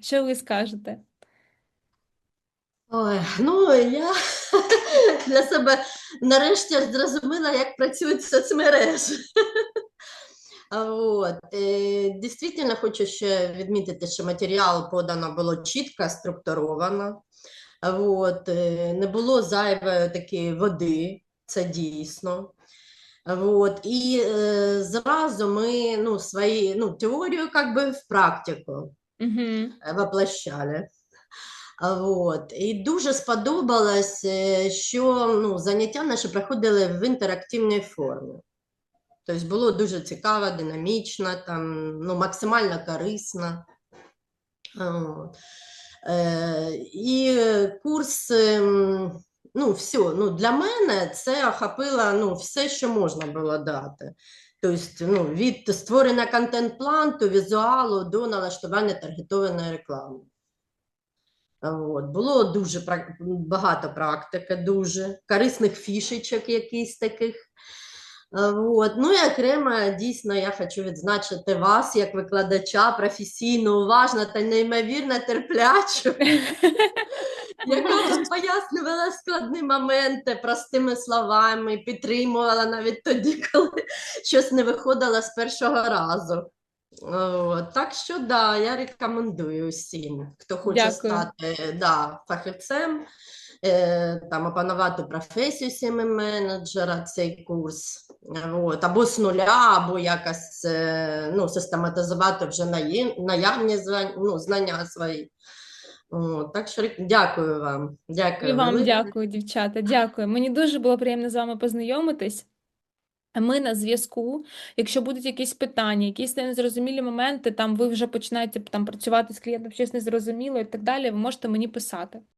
Що ви скажете? Ой, ну я для себе нарешті зрозуміла, як працюють соцмережі. От. е, Дійсно, хочу ще відмітити, що матеріал подано було чітко, структуровано. От. е, Не було зайвої такої води, це дійсно. От. І е, зразу ми ну, свої, ну, теорію как би, в практику Угу. воплощали. А Вот. І дуже сподобалось, е, що ну, заняття наші проходили в інтерактивній формі. Тобто було дуже цікаво, динамічно, там, ну, максимально корисно. От. Е, і курс, ем, ну, все, ну, для мене це охопило ну, все, що можна було дати. Тобто, ну, від створення контент-плану, візуалу до налаштування таргетованої реклами. От. Було дуже багато практики, дуже корисних фішечок якісь таких. От. Ну і окремо, дійсно, я хочу відзначити вас як викладача професійно, уважно та неймовірно терплячу, яка пояснювала складні моменти простими словами, підтримувала навіть тоді, коли щось не виходило з першого разу. Так що да, я рекомендую всім, хто хоче Дякую. стати да, фахівцем, е, там опанувати професію сім менеджера, цей курс. От, або з нуля, або якось е, ну, систематизувати вже наї- наявні ну, знання свої. От, так що дякую вам. Дякую І вам дякую, дівчата. Дякую. Мені дуже було приємно з вами познайомитись. Ми на зв'язку. Якщо будуть якісь питання, якісь незрозумілі моменти, там ви вже починаєте там працювати з клієнтом, щось незрозуміло і так далі, ви можете мені писати.